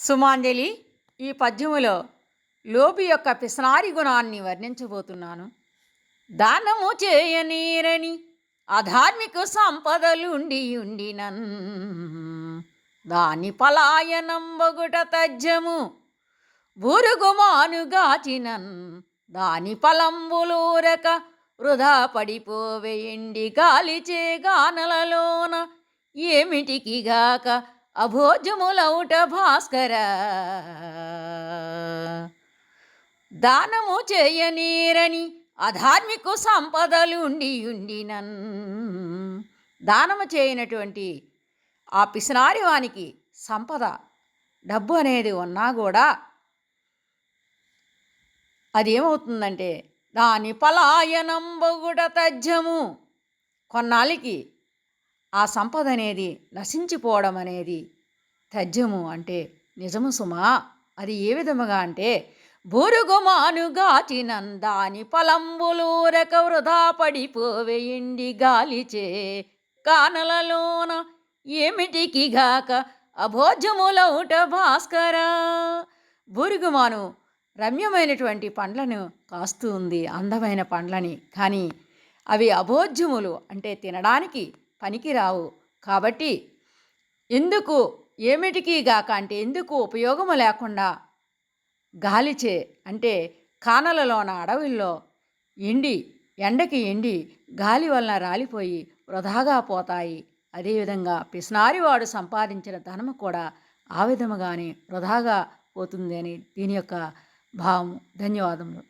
సుమాంజలి ఈ పద్యములో లోపి యొక్క పిసనారి గుణాన్ని వర్ణించబోతున్నాను. దానము చేయనీరని అధార్మిక సంపదలుండి ఉండినన్ దాని పలాయనంబగుట తజ్జము బురుగుమానుగాచినన్. దాని పలంబులూరక వృధా పడిపోవేయండి గాలిచే గానలలోన ఏమిటికిగాక అభోజములౌట భాస్కర. దానము చేయనీరని అధార్మిక సంపదలు ఉండి ఉండినన్ దానము చేయనటువంటి ఆ పిసినారి వానికి సంపద డబ్బు అనేది ఉన్నా కూడా అది ఏమవుతుందంటే దాని పలాయనంబగుడ తజ్జము కొన్నాళ్ళకి ఆ సంపద అనేది నశించిపోవడం అనేది తజ్యము అంటే నిజము సుమా. అది ఏ విధముగా అంటే బురుగుమానుగాచినందాని పలంబులూరక వృధా పడిపోవేయండి గాలిచే కానలలోన ఏమిటికి గాక అభోజములౌట భాస్కర. బురుగుమాను రమ్యమైనటువంటి పండ్లను కాస్తూ ఉంది అందమైన పండ్లని. కానీ అవి అభోజ్యములు అంటే తినడానికి పనికిరావు. కాబట్టి ఎందుకు ఏమిటికి గాక అంటే ఎందుకు ఉపయోగము లేకుండా గాలిచే అంటే కానలలోన అడవుల్లో ఎండి ఎండకి ఎండి గాలి వలన రాలిపోయి వృధాగా పోతాయి. అదేవిధంగా పిసినారివాడు సంపాదించిన ధనము కూడా ఆ విధముగానే వృధాగా పోతుంది అని దీని యొక్క భావము. ధన్యవాదములు.